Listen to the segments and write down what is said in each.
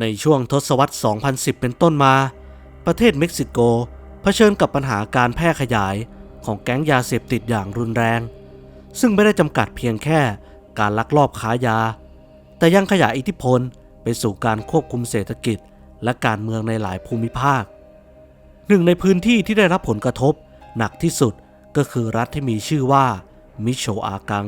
ในช่วงทศวรรษ 2010 เป็นต้นมา ประเทศเม็กซิโกเผชิญกับปัญหาการแพร่ขยายของแก๊งยาเสพติดอย่างรุนแรง ซึ่งไม่ได้จำกัดเพียงแค่การลักลอบค้ายา แต่ยังขยายอิทธิพลไปสู่การควบคุมเศรษฐกิจและการเมืองในหลายภูมิภาค หนึ่งในพื้นที่ที่ได้รับผลกระทบหนักที่สุดก็คือรัฐที่มีชื่อว่ามิโชอากัง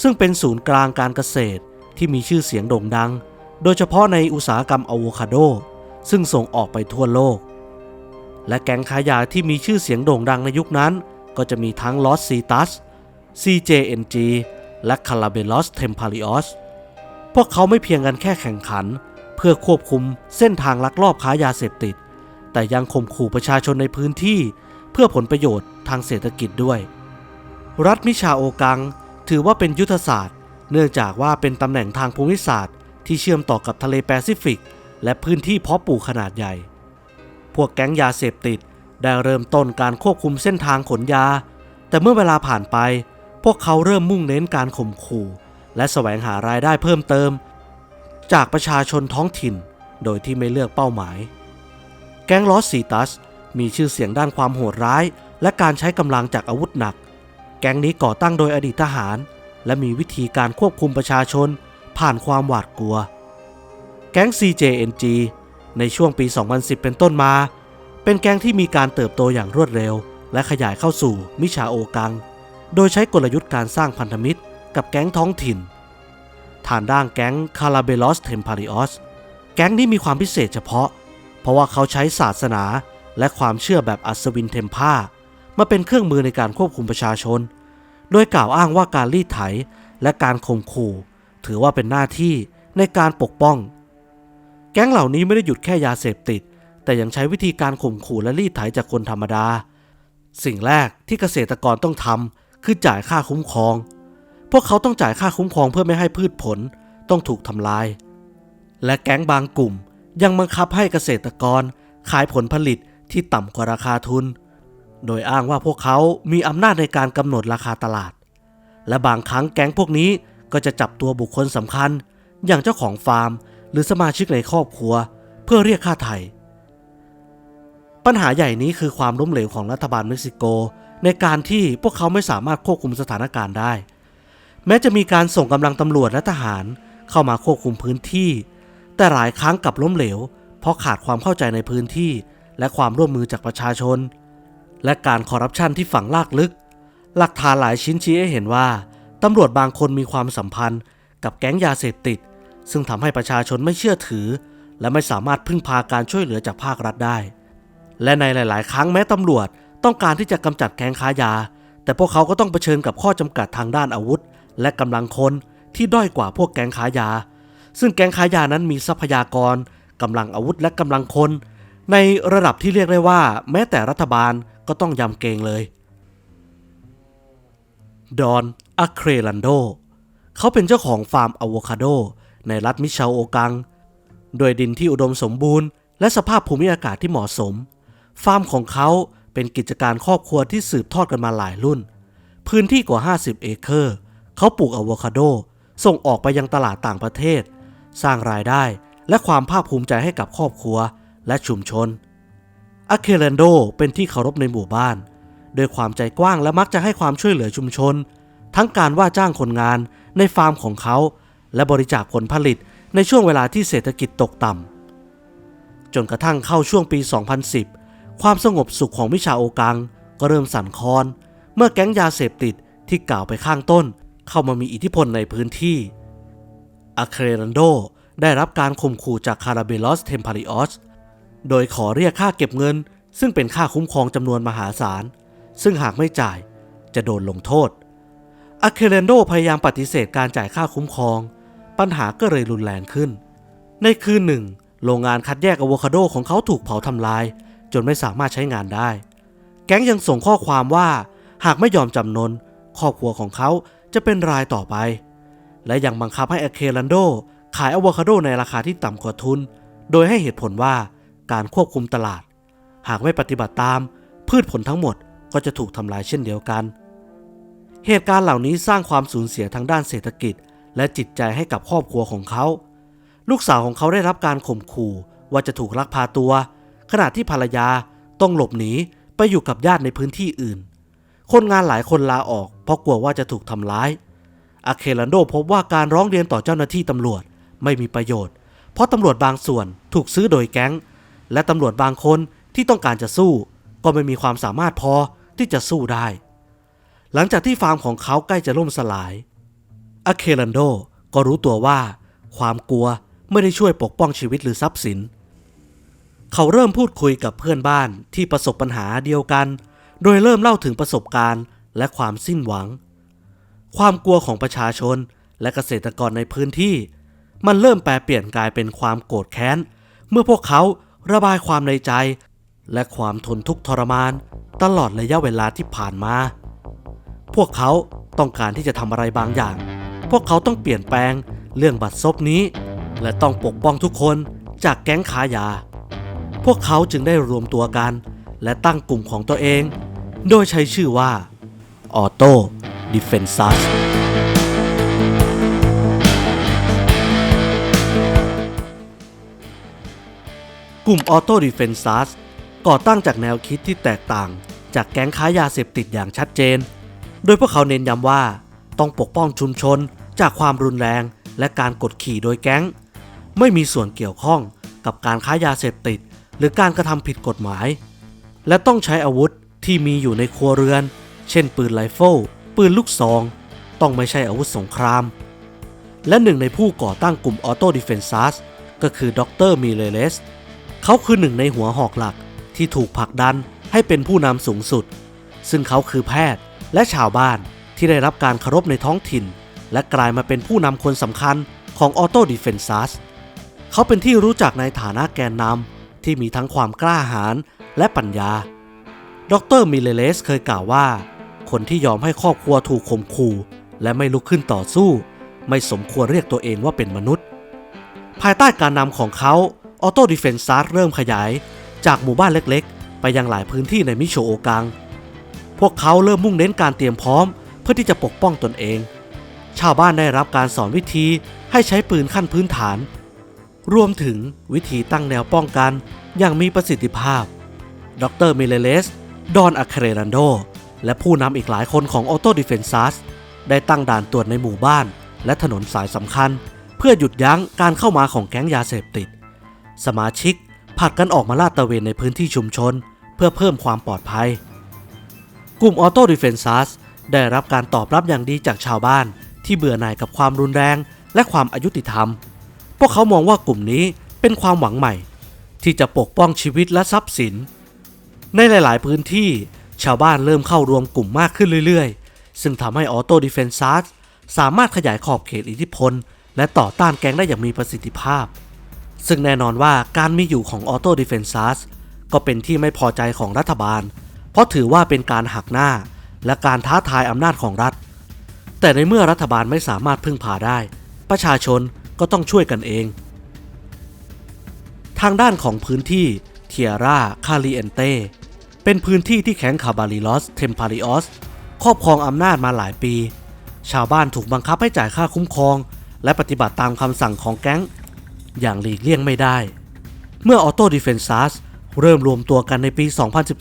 ซึ่งเป็นศูนย์กลางการเกษตรที่มีชื่อเสียงโด่งดัง โดยเฉพาะในอุตสาหกรรมอะโวคาโด ซึ่งส่งออกไปทั่วโลก และแก๊งค้ายาที่มีชื่อเสียงโด่งดังในยุคนั้น ก็จะมีทั้งลอสซีตัส CJNG และคาราเบลอสเทมพาริออสพวกเขาไม่เพียงกันแค่แข่งขัน เพื่อควบคุมเส้นทางลักลอบค้ายาเสพติด แต่ยังข่มขู่ประชาชนในพื้นที่ เพื่อผลประโยชน์ทางเศรษฐกิจด้วย รัฐมิชาโอกัง ถือว่าเป็นยุทธศาสตร์ เนื่องจากว่าเป็นตำแหน่งทางภูมิศาสตร์ ที่เชื่อมต่อกับทะเลแปซิฟิก และพื้นที่เพาะปลูกขนาดใหญ่ พวกแก๊งยาเสพติดได้เริ่มต้นการควบคุมเส้นทางขนยา แต่เมื่อเวลาผ่านไป พวกเขาเริ่มมุ่งเน้นการข่มขู่ และแสวงหารายได้เพิ่มเติม จากประชาชนท้องถิ่น โดยที่ไม่เลือกเป้าหมาย แก๊งลอสซีตัสมีชื่อเสียงด้านความโหดร้าย และการใช้กำลังจากอาวุธหนัก แก๊งนี้ก่อตั้งโดยอดีตทหาร และมีวิธีการควบคุมประชาชน ผ่านความหวาดกลัว แก๊ง CJNG ในช่วงปี 2010 เป็นต้นมา เป็นแก๊งที่มีการเติบโตอย่างรวดเร็ว และขยายเข้าสู่มิชาโอกัง โดยใช้กลยุทธ์การสร้างพันธมิตร กับแก๊งท้องถิ่น ฐานด้านแก๊งคาราเบลอสเทมพาริออสแก๊งนี้มีความพิเศษเฉพาะ เพราะว่าเขาใช้ศาสนาและความเชื่อแบบอัศวินเทมพามาเป็นเครื่องมือในการควบคุมประชาชน โดยกล่าวอ้างว่าการรีดไถและการข่มขู่ ถือว่าเป็นหน้าที่ในการปกป้อง แก๊งเหล่านี้ไม่ได้หยุดแค่ยาเสพติด แต่ยังใช้วิธีการข่มขู่และรีดไถจากคนธรรมดา สิ่งแรกที่เกษตรกรต้องทำคือจ่ายค่าคุ้มครอง พวกเขาต้องจ่ายค่าคุ้มครองเพื่อไม่ให้พืชผลต้องถูกทำลาย และแก๊งบางกลุ่มยังบังคับให้เกษตรกรขายผลผลิตที่ต่ำกว่าราคาทุน โดยอ้างว่าพวกเขามีอำนาจในการกำหนดราคาตลาด และบางครั้งแก๊งพวกนี้ ก็จะจับตัวบุคคลสำคัญ อย่างเจ้าของฟาร์ม หรือสมาชิกในครอบครัว เพื่อเรียกค่าไถ่ปัญหาใหญ่นี้คือความล้มเหลวของรัฐบาลเม็กซิโก ในการที่พวกเขาไม่สามารถควบคุมสถานการณ์ได้ แม้จะมีการส่งกำลังตำรวจและทหารเข้ามาควบคุมพื้นที่ แต่หลายครั้งกลับล้มเหลว เพราะขาดความเข้าใจในพื้นที่ และความร่วมมือจากประชาชน และการคอร์รัปชันที่ฝังลากลึก หลักฐานหลายชิ้นชี้ให้เห็นว่า ตำรวจบางคนมีความสัมพันธ์กับแก๊งยาเสพติด ซึ่งทำให้ประชาชนไม่เชื่อถือ และไม่สามารถพึ่งพาการช่วยเหลือจากภาครัฐได้ และในหลาย ๆ ครั้งแม้ตำรวจต้องการที่จะกำจัดแก๊งค้ายา แต่พวกเขาก็ต้องเผชิญกับข้อจำกัดทางด้านอาวุธ และกำลังคนที่ด้อยกว่าพวกแก๊งค้ายา ซึ่งแก๊งค้ายานั้นมีทรัพยากรกำลังอาวุธและกำลังคน ในระดับที่เรียกได้ว่า แม้แต่รัฐบาลก็ต้องยำเกรงเลย ดอน อะเครลันโด เขาเป็นเจ้าของฟาร์มอะโวคาโด ในรัฐมิชาโอกัง โดยดินที่อุดมสมบูรณ์ และสภาพภูมิอากาศที่เหมาะสม ฟาร์มของเขาเป็นกิจการครอบครัวที่สืบทอดกันมาหลายรุ่น พื้นที่กว่า 50 เอเคอร์ เขาปลูกอะโวคาโด ส่งออกไปยังตลาดต่างประเทศ สร้างรายได้และความภาคภูมิใจให้กับครอบครัวและชุมชนอะเคเรนโดเป็นที่เคารพในหมู่บ้าน โดยความใจกว้างและมักจะให้ความช่วยเหลือชุมชน ทั้งการว่าจ้างคนงานในฟาร์มของเขา และบริจาคผลผลิตในช่วงเวลาที่เศรษฐกิจตกต่ำจนกระทั่งเข้าช่วงปี 2010 ความสงบสุขของมิชาโอกัง ก็เริ่มสั่นคลอน เมื่อแก๊งยาเสพติดที่กล่าวไปข้างต้น เข้ามามีอิทธิพลในพื้นที่อะเคเรนโดได้รับการข่มขู่จากคาราเบลอสเทมพาริออสโดยขอเรียกค่าเก็บเงิน ซึ่งเป็นค่าคุ้มครองจำนวนมหาศาล ซึ่งหากไม่จ่ายจะโดนลงโทษ อะเคเรนโดพยายามปฏิเสธการจ่ายค่าคุ้มครอง ปัญหาก็เลยรุนแรงขึ้น ในคืนหนึ่ง โรงงานคัดแยกอะโวคาโดของเขาถูกเผาทำลาย จนไม่สามารถใช้งานได้ แก๊งยังส่งข้อความว่า หากไม่ยอมจำนน ครอบครัวของเขาจะเป็นรายต่อไป และยังบังคับให้อะเคเรนโด ขายอะโวคาโดในราคาที่ต่ำกว่าทุน โดยให้เหตุผลว่าการควบคุมตลาด หากไม่ปฏิบัติตาม พืชผลทั้งหมดก็จะถูกทำลายเช่นเดียวกันเเหตุการณ์เหล่านี้สร้างความสูญเสียทางด้านเศรษฐกิจ และจิตใจให้กับครอบครัวของเขา ลูกสาวของเขาได้รับการข่มขู่ว่าจะถูกลักพาตัว ขณะที่ภรรยาต้องหลบหนีไปอยู่กับญาติในพื้นที่อื่น คนงานหลายคนลาออก เพราะกลัวว่าจะถูกทำร้ายอาเคลันโดพบว่าการร้องเรียนต่อเจ้าหน้าที่ตำรวจไม่มีประโยชน์ เพราะตำรวจบางส่วนถูกซื้อโดยแก๊ง และตำรวจบางคนที่ต้องการจะสู้ ก็ไม่มีความสามารถพอที่จะสู้ได้ หลังจากที่ฟาร์มของเขาใกล้จะล่มสลายอเคลันโดก็รู้ตัวว่า ความกลัวไม่ได้ช่วยปกป้องชีวิตหรือทรัพย์สิน เขาเริ่มพูดคุยกับเพื่อนบ้านที่ประสบปัญหาเดียวกัน โดยเริ่มเล่าถึงประสบการณ์และความสิ้นหวัง ความกลัวของประชาชนและเกษตรกรในพื้นที่ มันเริ่มแปลเปลี่ยนกลายเป็นความโกรธแค้น เมื่อพวกเขาระบายความในใจ และความทนทุกข์ทรมาน ตลอดระยะเวลาที่ผ่านมา พวกเขาต้องการที่จะทำอะไรบางอย่าง พวกเขาต้องเปลี่ยนแปลงเรื่องบัตรซบนี้ และต้องปกป้องทุกคนจากแก๊งขายา พวกเขาจึงได้รวมตัวกัน และตั้งกลุ่มของตัวเอง โดยใช้ชื่อว่า Auto Defensas กลุ่ม Auto Defensas ก่อตั้งจากแนวคิดที่แตกต่างจากแก๊งค้ายาเสพติดอย่างชัดเจน โดยพวกเขาเน้นย้ำว่า ต้องปกป้องชุมชนจากความรุนแรง และการกดขี่โดยแก๊ง ไม่มีส่วนเกี่ยวข้องกับการค้ายาเสพติด หรือการกระทำผิดกฎหมาย และต้องใช้อาวุธที่มีอยู่ในครัวเรือน เช่น ปืนไรเฟิลปืนลูกซอง ต้องไม่ใช่อาวุธสงคราม และหนึ่งในผู้ก่อตั้งกลุ่ม Auto Defensas ก็คือดรมิเลเลสเขาคือหนึ่งในหัวหอกหลักที่ถูกผลักดันให้เป็นผู้นำสูงสุด ซึ่งเขาคือแพทย์ และชาวบ้านที่ได้รับการเคารพในท้องถิ่น และกลายมาเป็นผู้นำคนสำคัญของ Auto Defensas เขาเป็นที่รู้จักในฐานะแกนนำที่มีทั้งความกล้าหาญและปัญญา ดรมิเลเลสเคยกล่าวว่า คนที่ยอมให้ครอบครัวถูกข่มขู่และไม่ลุกขึ้นต่อสู้ ไม่สมควรเรียกตัวเองว่าเป็นมนุษย์ ภายใต้การนำของเขาออโต้ดิเฟนซัสเริ่มขยาย จากหมู่บ้านเล็กๆ ไปยังหลายพื้นที่ในมิโชโอกัง พวกเขาเริ่มมุ่งเน้นการเตรียมพร้อม เพื่อที่จะปกป้องตนเอง ชาวบ้านได้รับการสอนวิธีให้ใช้ปืนขั้นพื้นฐาน รวมถึงวิธีตั้งแนวป้องกันอย่างมีประสิทธิภาพ ดรมิเลเลส ดอนอะเคเรรันโด และผู้นำอีกหลายคนของ Auto Defensas ได้ตั้งด่านตรวจในหมู่บ้าน และถนนสายสำคัญ เพื่อหยุดยั้งการเข้ามาของแก๊งยาเสพติด สมาชิกผัดกันออกมาลาดตระเวนในพื้นที่ชุมชน เพื่อเพิ่มความปลอดภัย กลุ่ม Auto Defensas ได้รับการตอบรับอย่างดีจากชาวบ้าน ที่เบื่อหน่ายกับความรุนแรงและความอายุติธรรม พวกเขามองว่ากลุ่มนี้เป็นความหวังใหม่ ที่จะปกป้องชีวิตและทรัพย์สิน ในหลาย ๆ พื้นที่ชาวบ้านเริ่มเข้ารวมกลุ่มมากขึ้นเรื่อย ๆ ซึ่งทำให้ออโต้ดิเฟนซัสสามารถขยายขอบเขตอิทธิพล และต่อต้านแก๊งได้อย่างมีประสิทธิภาพ ซึ่งแน่นอนว่าการมีอยู่ของออโต้ดิเฟนซัสก็เป็นที่ไม่พอใจของรัฐบาล เพราะถือว่าเป็นการหักหน้าและการท้าทายอำนาจของรัฐ แต่ในเมื่อรัฐบาลไม่สามารถพึ่งพาได้ ประชาชนก็ต้องช่วยกันเอง ทางด้านของพื้นที่เทียร่าคาลิเอนเตเป็นพื้นที่ที่แข็งคาบาลิลอสเทมพาริออสครอบครองอำนาจมาหลายปี ชาวบ้านถูกบังคับให้จ่ายค่าคุ้มครอง และปฏิบัติตามคำสั่งของแก๊ง อย่างหลีกเลี่ยงไม่ได้ เมื่อออโต้ดิเฟนซัสเริ่มรวมตัวกันในปี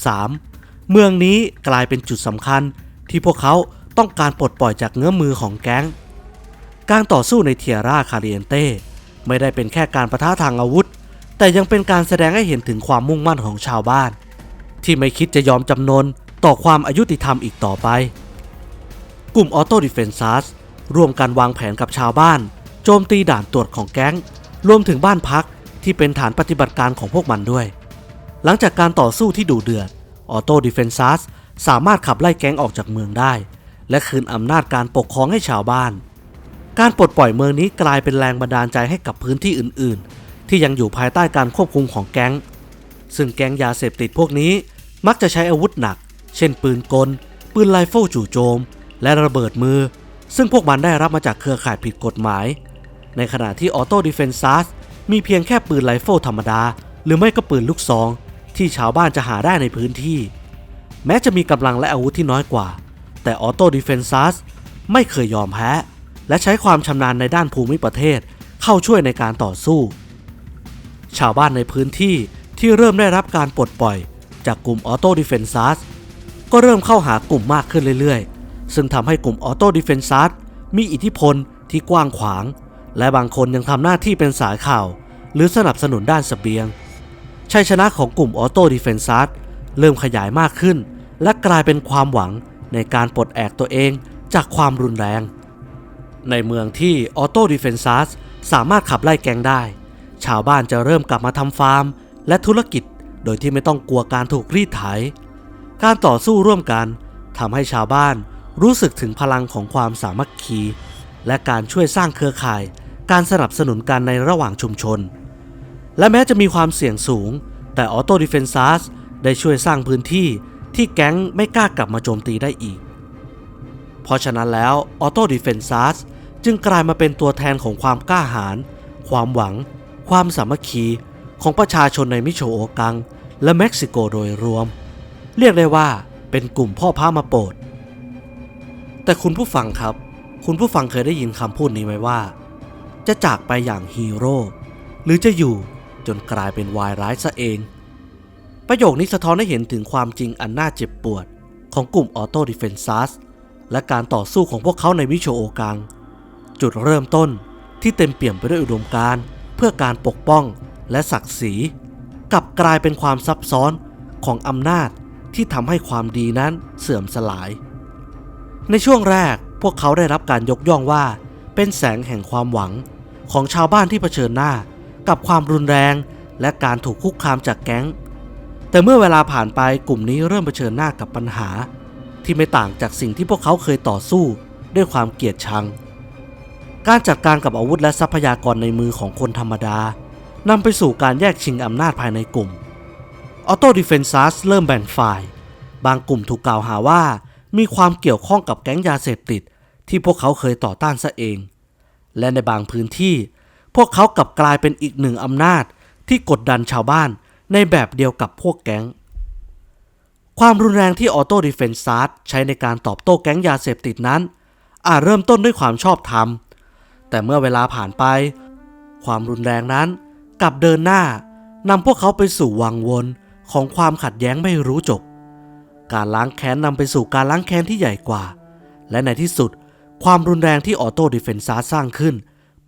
2013 เมืองนี้กลายเป็นจุดสำคัญที่พวกเขาต้องการปลดปล่อยจากเงื้อมือของแก๊ง การต่อสู้ในเทียร่าคาริเอนเต้ไม่ได้เป็นแค่การประทะทางอาวุธ แต่ยังเป็นการแสดงให้เห็นถึงความมุ่งมั่นของชาวบ้าน ที่ไม่คิดจะยอมจำนนต่อความอายุติธรรมอีกต่อไป กลุ่มออโต้ดิเฟนซัสร่วมกันวางแผนกับชาวบ้าน โจมตีด่านตรวจของแก๊ง รวมถึงบ้านพักที่เป็นฐานปฏิบัติการของพวกมันด้วย หลังจากการต่อสู้ที่ดุเดือด ออโต้ดิเฟนซัสสามารถขับไล่แก๊งออกจากเมืองได้ และคืนอำนาจการปกครองให้ชาวบ้าน การปลดปล่อยเมืองนี้กลายเป็นแรงบันดาลใจให้กับพื้นที่อื่น ๆ ที่ยังอยู่ภายใต้การควบคุมของแก๊ง ซึ่งแก๊งยาเสพติดพวกนี้มักจะใช้อาวุธหนัก เช่นปืนกล ปืนไรเฟิลจู่โจม และระเบิดมือ ซึ่งพวกมันได้รับมาจากเครือข่ายผิดกฎหมาย ในขณะที่ออโต้ดิเฟนซัสมีเพียงแค่ปืนไรเฟิลธรรมดา หรือไม่ก็ปืนลูกซอง ที่ชาวบ้านจะหาได้ในพื้นที่ แม้จะมีกำลังและอาวุธที่น้อยกว่า แต่ออโต้ดิเฟนซัสไม่เคยยอมแพ้ และใช้ความชำนาญในด้านภูมิประเทศเข้าช่วยในการต่อสู้ ชาวบ้านในพื้นที่ที่เริ่มได้รับการปลดปล่อย จากกลุ่มออโต้ดิเฟนซัสก็เริ่มเข้าหากลุ่มมากขึ้นเรื่อยๆ ซึ่งทำให้กลุ่มออโต้ดิเฟนซัสมีอิทธิพลที่กว้างขวาง และบางคนยังทำหน้าที่เป็นสายข่าว หรือสนับสนุนด้านสเสบียง ชัยชนะของกลุ่มออโต้ดิเฟนซัสเริ่มขยายมากขึ้น และกลายเป็นความหวังในการปลดแอกตัวเองจากความรุนแรง ในเมืองที่ออโต้ดิเฟนซัสสามารถขับไล่แกงได้ ชาวบ้านจะเริ่มกลับมาทำฟาร์ม และธุรกิจโดยที่ไม่ต้องกลัวการถูกรีดไถ การต่อสู้ร่วมกันทำให้ชาวบ้านรู้สึกถึงพลังของความสามัคคี และการช่วยสร้างเครือข่าย การสนับสนุนกันในระหว่างชุมชน และแม้จะมีความเสี่ยงสูง แต่ออโต้ดิเฟนซัสได้ช่วยสร้างพื้นที่ที่แก๊งไม่กล้ากลับมาโจมตีได้อีก เพราะฉะนั้นแล้วออโต้ดิเฟนซัสจึงกลายมาเป็นตัวแทนของความกล้าหาญความหวัง ความสามัคคีของประชาชนในมิโชโอกัง และเม็กซิโกโดยรวม เรียกได้ว่าเป็นกลุ่มพ่อพามาโปรด แต่คุณผู้ฟังครับ คุณผู้ฟังเคยได้ยินคำพูดนี้ไหมว่า จะจากไปอย่างฮีโร่หรือจะอยู่ นกลายเป็นวายร้ายซะเอง ประโยคนี้สะท้อนให้เห็นถึงความจริงอันน่าเจ็บปวด ของกลุ่มออโต้ดิเฟนซัสและการต่อสู้ของพวกเขาในมิโชโอกัง จุดเริ่มต้นที่เต็มเปี่ยมไปด้วยอุดมการณ์เพื่อการปกป้องและศักดิ์ศรีกลับกลายเป็นความซับซ้อนของอำนาจที่ทำให้ความดีนั้นเสื่อมสลาย ในช่วงแรกพวกเขาได้รับการยกย่องว่า เป็นแสงแห่งความหวังของชาวบ้านที่เผชิญหน้า กับความรุนแรง และการถูกคุกคามจากแก๊ง แต่เมื่อเวลาผ่านไปกลุ่มนี้เริ่มเผชิญหน้ากับปัญหา ที่ไม่ต่างจากสิ่งที่พวกเขาเคยต่อสู้ด้วยความเกลียดชัง การจัดการกับอาวุธและทรัพยากรในมือของคนธรรมดานำไปสู่การแยกชิงอำนาจภายในกลุ่ม ออโต้ดิเฟนซัสเริ่มแบ่งฝ่าย บางกลุ่มถูกกล่าวหาว่า มีความเกี่ยวข้องกับแก๊งยาเสพติด ที่พวกเขาเคยต่อต้านซะเอง และในบางพื้นที่ พวกเขากลับกลายเป็นอีกหนึ่งอำนาจที่กดดันชาวบ้านในแบบเดียวกับพวกแก๊ง ความรุนแรงที่ออโต้ดิเฟนซัสใช้ในการตอบโต้แก๊งยาเสพติดนั้น อาจเริ่มต้นด้วยความชอบธรรม แต่เมื่อเวลาผ่านไป ความรุนแรงนั้นกลับเดินหน้านำพวกเขาไปสู่วังวนของความขัดแย้งไม่รู้จบ การล้างแค้นนำไปสู่การล้างแค้นที่ใหญ่กว่า และในที่สุด ความรุนแรงที่ออโต้ดิเฟนซ่าสร้างขึ้น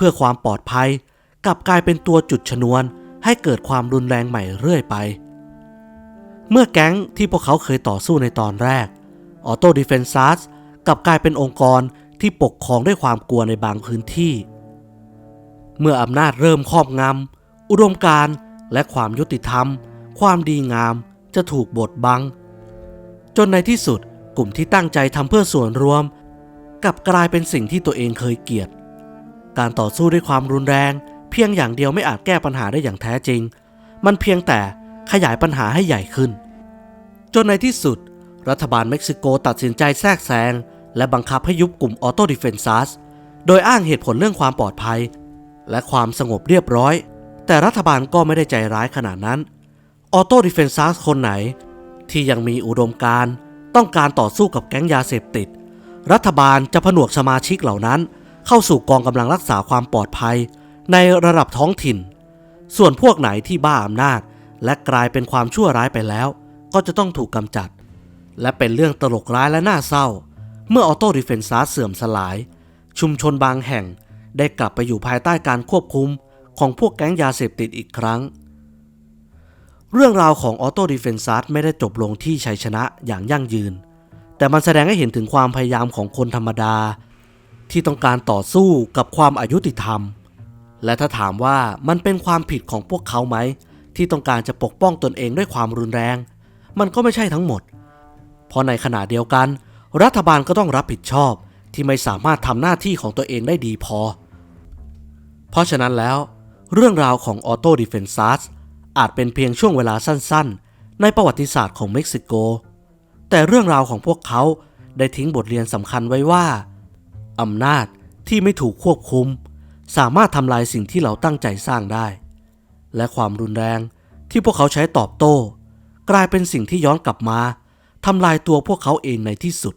พื่อความปลอดภัยกลับกลายเป็นตัวจุดชนวนให้เกิดความรุนแรงใหม่เรื่อยไป เมื่อแก๊งที่พวกเขาเคยต่อสู้ในตอนแรกออโต้ดิเฟนซัสกลับกลายเป็นองค์กรที่ปกครองด้วยความกลัวในบางพื้นที่ เมื่ออำนาจเริ่มครอบงำอุดมการและความยุติธรรม ความดีงามจะถูกบดบัง จนในที่สุดกลุ่มที่ตั้งใจทำเพื่อส่วนรวมกลับกลายเป็นสิ่งที่ตัวเองเคยเกลียด การต่อสู้ด้วยความรุนแรง เพียงอย่างเดียวไม่อาจแก้ปัญหาได้อย่างแท้จริง มันเพียงแต่ขยายปัญหาให้ใหญ่ขึ้น จนในที่สุด รัฐบาลเม็กซิโกตัดสินใจแทรกแซงและบังคับให้ยุบกลุ่มออโตดิเฟนซัสโดยอ้างเหตุผลเรื่องความปลอดภัย และความสงบเรียบร้อย แต่รัฐบาลก็ไม่ได้ใจร้ายขนาดนั้นออโตดิเฟนซัสคนไหน ที่ยังมีอุดมการต้องการต่อสู้กับแก๊งยาเสพติด รัฐบาลจะผนวกสมาชิกเหล่านั้น เข้าสู่กองกำลังรักษาความปลอดภัย ในระดับท้องถิ่น ส่วนพวกไหนที่บ้าอำนาจ และกลายเป็นความชั่วร้ายไปแล้ว ก็จะต้องถูกกำจัด และเป็นเรื่องตลกร้ายและน่าเศร้า เมื่อออโต้ดิเฟนซัสเสื่อมสลาย ชุมชนบางแห่งได้กลับไปอยู่ภายใต้การควบคุมของพวกแก๊งยาเสพติดอีกครั้ง เรื่องราวของออโต้ดิเฟนซัสไม่ได้จบลงที่ชัยชนะอย่างยั่งยืน แต่มันแสดงให้เห็นถึงความพยายามของคนธรรมดา ที่ต้องการต่อสู้กับความอายุติธรรม และถ้าถามว่ามันเป็นความผิดของพวกเขาไหม ที่ต้องการจะปกป้องตนเองด้วยความรุนแรง มันก็ไม่ใช่ทั้งหมด เพราะในขณะเดียวกัน รัฐบาลก็ต้องรับผิดชอบที่ไม่สามารถทำหน้าที่ของตัวเองได้ดีพอ เพราะฉะนั้นแล้ว เรื่องราวของออโต้ดิเฟนซัสอาจเป็นเพียงช่วงเวลาสั้นๆ ในประวัติศาสตร์ของเม็กซิโก แต่เรื่องราวของพวกเขาได้ทิ้งบทเรียนสำคัญไว้ว่า อำนาจที่ไม่ถูกควบคุม สามารถทำลายสิ่งที่เราตั้งใจสร้างได้ และความรุนแรงที่พวกเขาใช้ตอบโต้ กลายเป็นสิ่งที่ย้อนกลับมาทำลายตัวพวกเขาเองในที่สุด